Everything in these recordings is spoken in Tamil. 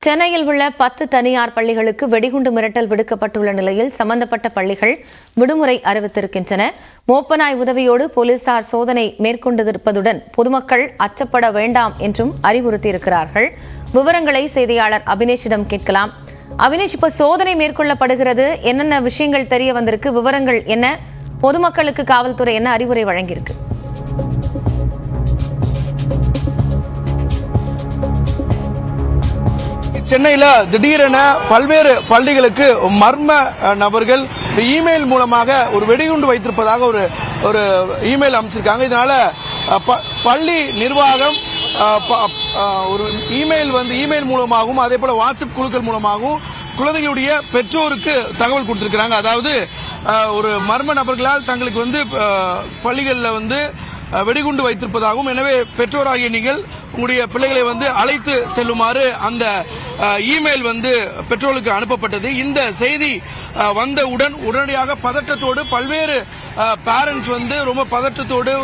சென்னையில் உள்ள பத்து தனியார் பள்ளிகளுக்கு வெடிகுண்டு மிரட்டல் விடுக்கப்பட்டுள்ள நிலையில் சம்பந்தப்பட்ட பள்ளிகள் விடுமுறை அறிவித்திருக்கின்றன. மோப்பனாய் உதவியோடு போலீசார் சோதனை மேற்கொண்டிருப்பதுடன் பொதுமக்கள் அச்சப்பட வேண்டாம் என்றும் அறிவுறுத்தியிருக்கிறார்கள். விவரங்களை செய்தியாளர் அபினேஷிடம் கேட்கலாம். அவினேஷ் இப்ப சோதனை மேற்கொள்ளப்படுகிறது. என்னென்ன விஷயங்கள் தெரிய வந்திருக்கு? விவரங்கள் என்ன? பொதுமக்களுக்கு காவல்துறை என்ன அறிவுரை வழங்கியிருக்கு? சென்னையில் திடீரென பல்வேறு பள்ளிகளுக்கு மர்ம நபர்கள் இமெயில் மூலமாக ஒரு வெடிகுண்டு வைத்திருப்பதாக ஒரு ஒரு இமெயில் அமைச்சிருக்காங்க இதனால ப- பள்ளி நிர்வாகம் ப- ஒரு இமெயில் வந்து இமெயில் மூலமாகவும் அதே போல வாட்ஸ்அப் குழுக்கள் மூலமாகவும் குழந்தைகளுடைய பெற்றோருக்கு தகவல் கொடுத்திருக்கிறாங்க. அதாவது ஒரு மர்ம நபர்களால் தங்களுக்கு வந்து பள்ளிகளில் வந்து வெடிகுண்டு வைத்திருப்பதாகவும் எனவே பெற்றோராகிய நீங்கள் உங்களுடைய பிள்ளைகளை வந்து அழைத்து செல்லுமாறு அந்த இமெயில் வந்து பெற்றோருக்கு அனுப்பப்பட்டது. இந்த செய்தி வந்தவுடன் உடனடியாக பதட்டத்தோடு பல்வேறு பேரண்ட்ஸ் வந்து ரொம்ப பதட்டத்தோடு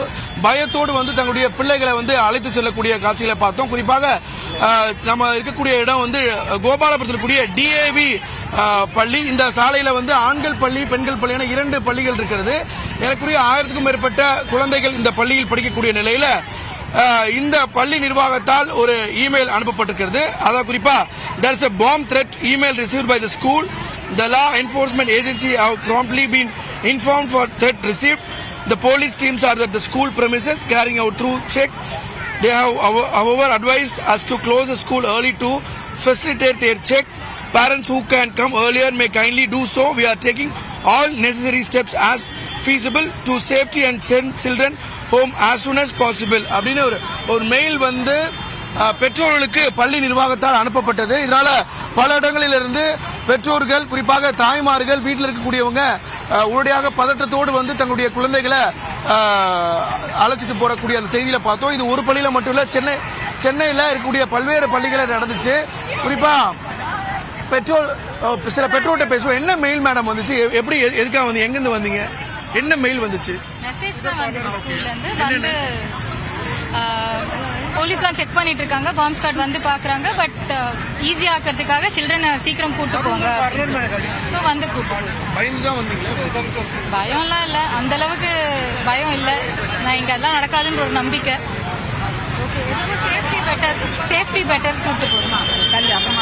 பயத்தோடு வந்து தங்களுடைய பிள்ளைகளை வந்து அழைத்து செல்லக்கூடிய காட்சிகளை பார்த்தோம். குறிப்பாக நம்ம இருக்கக்கூடிய இடம் வந்து கோபாலபுரத்தில் கூடிய டிஏவி பள்ளி. இந்த சாலையில வந்து ஆண்கள் பள்ளி பெண்கள் பள்ளி என இரண்டு பள்ளிகள் இருக்கிறது. எனக்குரிய ஆயிரத்துக்கும் மேற்பட்ட குழந்தைகள் இந்த பள்ளியில் படிக்கக்கூடிய நிலையில இந்த பள்ளி நிர்வாகத்தால் ஒரு இமெயில் அனுப்பப்பட்டிருக்கிறது. அதாவது குறிப்பா there is a bomb threat email received by the school. The law enforcement agency have promptly been informed for threat received. The police teams are at the school premises carrying out through check they have however advised us to close the school early to facilitate their check parents who can come earlier may kindly do so we are taking all necessary steps as feasible to safety and send children home as soon as possible அப்படின்னு ஒரு ஒரு மெயில் வந்து பெற்றோர்களுக்கு பள்ளி நிர்வாகத்தால் அனுப்பப்பட்டது இதனால பல இடங்களிலிருந்து பெற்றோர்கள் குறிப்பாக தாய்மார்கள் வீட்டில் இருக்கக்கூடியவங்க உடனடியாக பதட்டத்தோடு வந்து தங்களுடைய குழந்தைகளை அழைச்சிட்டு போறக்கூடிய அந்த செய்தியில பார்த்தோம். இது ஒரு பள்ளியில மட்டும் இல்ல சென்னை சென்னையில இருக்கக்கூடிய பல்வேறு பள்ளிகளை நடந்துச்சு. குறிப்பா பெற்றோர் சில பெற்றோர்கிட்ட பேசுவோம். என்ன மெயில் மேடம் வந்துச்சு? எ- எப்படி எதுக்காக வந்து எங்கிருந்து வந்தீங்க? என்ன மெயில் வந்துச்சு? மெசேஜ் தான் ஸ்கூல்ல இருந்து. வந்து போலீஸ்லாம் செக் பண்ணிட்டு இருக்காங்க பாம்ப் ஸ்குவாட் வந்து பாக்குறாங்க பட் ஈஸி ஆக்கிறதுக்காக சில்ட்ரனை சீக்கிரம் கூட்டு போங்க ஸோ வந்து வந்தீங்களா? பயம்லாம் இல்லை. அந்த அளவுக்கு பயம் இல்லை. நான் இங்க எல்லாம் நடக்காதுன்ற ஒரு நம்பிக்கை. Okay safety better safety better கூட்டு போகணும்?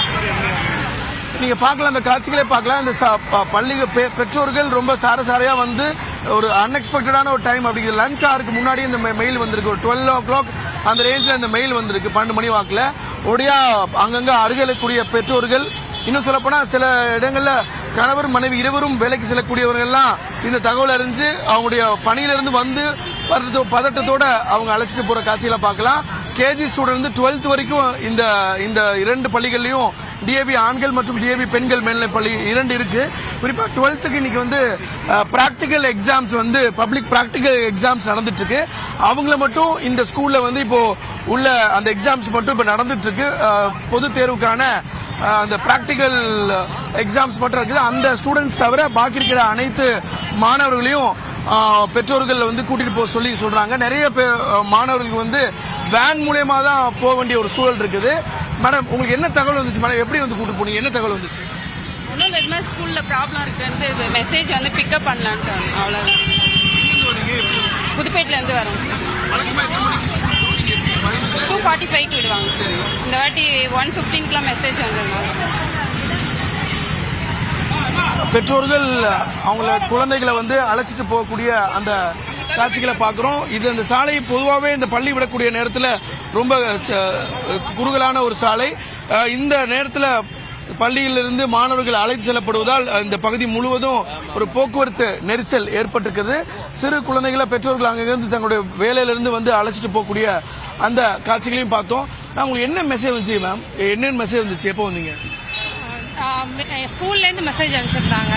நீங்க பார்க்கலாம் அந்த காட்சிகளே பார்க்கலாம். ப- பள்ளி பெ- பெற்றோர்கள் ரொம்ப சாரசாரையா வந்து ஒரு அன்எக்ஸ்பெக்டடான ஒரு டைம் அப்படிங்கிற லஞ்ச் ஹவருக்கு முன்னாடி இந்த மெயில் வந்திருக்கு. ஒரு டுவெல் ஓ கிளாக் அந்த ரேஞ்சில் இந்த மெயில் வந்திருக்கு பன்னெண்டு மணி வாக்கில். ஒடியா அங்கங்கே அருகலக்கூடிய பெற்றோர்கள் இன்னும் சொல்லப்போனால் சில இடங்களில் கணவர் மனைவி இருவரும் வேலைக்கு செல்லக்கூடியவர்கள்லாம் இந்த தகவல் அறிஞ்சு அவங்களுடைய பணியிலிருந்து வந்து பதட்டத்தோட அவங்க அழைச்சிட்டு போற காட்சியில பார்க்கலாம். கேஜி ஸ்டூடெண்ட் இருந்து டுவெல்த் வரைக்கும் இந்த இந்த இரண்டு பள்ளிகள்லயும் டிஏபி ஆண்கள் மற்றும் டிஏபி பெண்கள் மேல்நிலை பள்ளி இரண்டு இருக்கு. குறிப்பா டுவெல்த்துக்கு இன்னைக்கு வந்து பிராக்டிக்கல் எக்ஸாம்ஸ் வந்து பப்ளிக் பிராக்டிக்கல் எக்ஸாம்ஸ் நடந்துட்டு இருக்கு அவங்கள மட்டும் இந்த ஸ்கூல்ல வந்து இப்போ உள்ள அந்த எக்ஸாம்ஸ் மட்டும் இப்ப நடந்துட்டு இருக்கு பொது தேர்வுக்கான அந்த பிராக்டிக்கல் எக்ஸாம்ஸ் மட்டும் இருக்குது. அந்த ஸ்டூடெண்ட்ஸ் தவிர பாக்கி இருக்கிற அனைத்து மாணவர்களையும் பெற்றோர்கள் வந்து கூட்டிட்டு போக சொல்லி சொல்றாங்க. நிறைய பே- மாணவர்களுக்கு வந்து வேன் மூலயமா தான் போக வேண்டிய ஒரு சூழல் இருக்குது. மேடம் உங்களுக்கு என்ன தகவல் வந்துச்சு? மேடம் எப்படி வந்து கூட்டு போனீங்க? என்ன தகவல் வந்துச்சு? ஒன்றும் இல்லை இது மாதிரி ஸ்கூலில் ப்ராப்ளம் இருக்குன்ட்டு மெசேஜ் வந்து பிக்கப் பண்ணலான்ட்டு அவ்வளோதான் புதுப்பேட்டிலேருந்து வரோம் சார் டூ ஃபார்ட்டி ஃபைவ்க்கு விடுவாங்க. சார் இந்த வாட்டி ஒன் ஃபிஃப்டீன்க்குலாம் மெசேஜ் வந்துருந்தாங்க பெற்றோர்கள் அவங்கள குழந்தைகளை வந்து அழைச்சிட்டு போகக்கூடிய அந்த காட்சிகளை பார்க்குறோம். இது அந்த சாலை பொதுவாகவே இந்த பள்ளி விடக்கூடிய நேரத்தில் ரொம்ப ச- குறுகலான ஒரு சாலை. இந்த நேரத்தில் பள்ளியிலிருந்து மாணவர்கள் அழைத்து செல்லப்படுவதால் இந்த பகுதி முழுவதும் ஒரு போக்குவரத்து நெரிசல் ஏற்பட்டிருக்கிறது சிறு குழந்தைகளை பெற்றோர்கள் அங்கிருந்து தங்களுடைய வேலையிலிருந்து வந்து அழைச்சிட்டு போகக்கூடிய அந்த காட்சிகளையும் பார்த்தோம். நான் உங்களுக்கு என்ன மெசேஜ் வந்துச்சு மேம் என்ன மெசேஜ் வந்துச்சு? எப்போ வந்தீங்க? ஸ்கூல்லேருந்து மெசேஜ் அனுப்பிச்சிருந்தாங்க.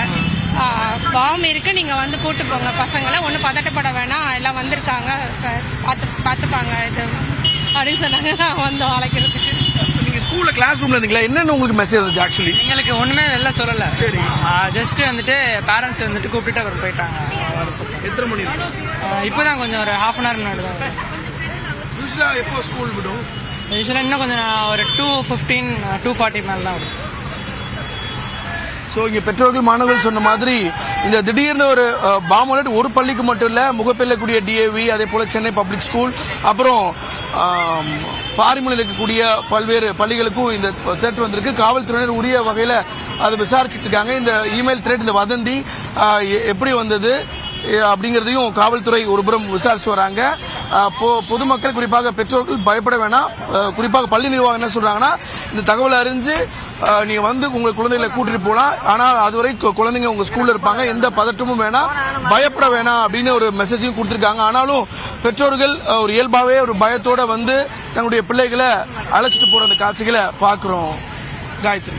பாம் இருக்கு நீங்க வந்து கூட்டு போங்க. பசங்களை ஒன்றும் பதட்டப்பட வேணாம். எல்லாம் வந்திருக்காங்க சார் பார்த்து பார்த்துப்பாங்க இது அப்படின்னு சொன்னாங்க. நான் வந்தோம் அழைக்கிறதுக்கு. நீங்க ஸ்கூல்ல கிளாஸ் ரூம்ல இருந்தீங்களா? என்னன்னு உங்களுக்கு மெசேஜ் வந்துச்சு ஆக்சுவலி எங்களுக்கு ஒண்ணுமே வெளில சொல்லல. ஜஸ்ட் வந்துட்டு பேரண்ட்ஸ் வந்துட்டு கூப்பிட்டுட்டு அவர் போயிட்டாங்க. எத்தனை மணி ஆஹ் இப்போதான் கொஞ்சம் ஒரு ஹாஃப் அன் ஹவர் முன்னாடி தான் யூஸ்வலா எப்போ ஸ்கூல் விடும்? யூஸ்வலாக இன்னும் கொஞ்சம் நான் ஒரு டூ ஃபிஃப்டீன் டூ ஃபார்ட்டி மேலே தான் வரும். ஸோ இங்கே பெற்றோர்கள் மாணவர்கள் சொன்ன மாதிரி இந்த திடீர்னு ஒரு பாம்பு அலர்ட் ஒரு பள்ளிக்கு மட்டும் இல்லை முகப்பெல்லக்கூடிய டிஏவி அதே போல் சென்னை பப்ளிக் ஸ்கூல் அப்புறம் பாரிமலையில் இருக்கக்கூடிய பல்வேறு பள்ளிகளுக்கும் இந்த த்ரெட் வந்திருக்கு. காவல்துறையினர் உரிய வகையில் அதை விசாரிச்சுட்டு இருக்காங்க. இந்த இமெயில் த்ரெட் இந்த வதந்தி எ- எப்படி வந்தது அப்படிங்கிறதையும் காவல்துறை ஒருபுறம் விசாரிச்சு வராங்க. பொதுமக்கள் குறிப்பாக பெற்றோர்கள் பயப்பட வேணாம். குறிப்பாக பள்ளி நிர்வாகம் என்ன சொல்றாங்கன்னா இந்த தகவலை அறிஞ்சு நீங்கள் நீங்க வந்து உங்க குழந்தைகளை கூட்டிட்டு போலாம் ஆனால் அதுவரை குழந்தைங்க உங்க ஸ்கூல்ல இருப்பாங்க. எந்த பதற்றமும் வேணாம். பயப்பட வேணாம் அப்படின்னு ஒரு மெசேஜையும் கொடுத்துருக்காங்க. ஆனாலும் பெற்றோர்கள் ஒரு இயல்பாவே ஒரு பயத்தோட வந்து தங்களுடைய பிள்ளைகளை அழைச்சிட்டு போற அந்த காட்சிகளை பார்க்குறோம். காயத்ரி.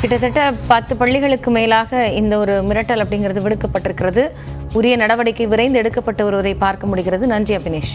கிட்டத்தட்ட பத்து பள்ளிகளுக்கு மேலாக இந்த ஒரு மிரட்டல் அப்படிங்கிறது விடுக்கப்பட்டிருக்கிறது. உரிய நடவடிக்கை விரைந்து எடுக்கப்பட்டு வருவதை பார்க்க முடிகிறது. நன்றி அபினேஷ்.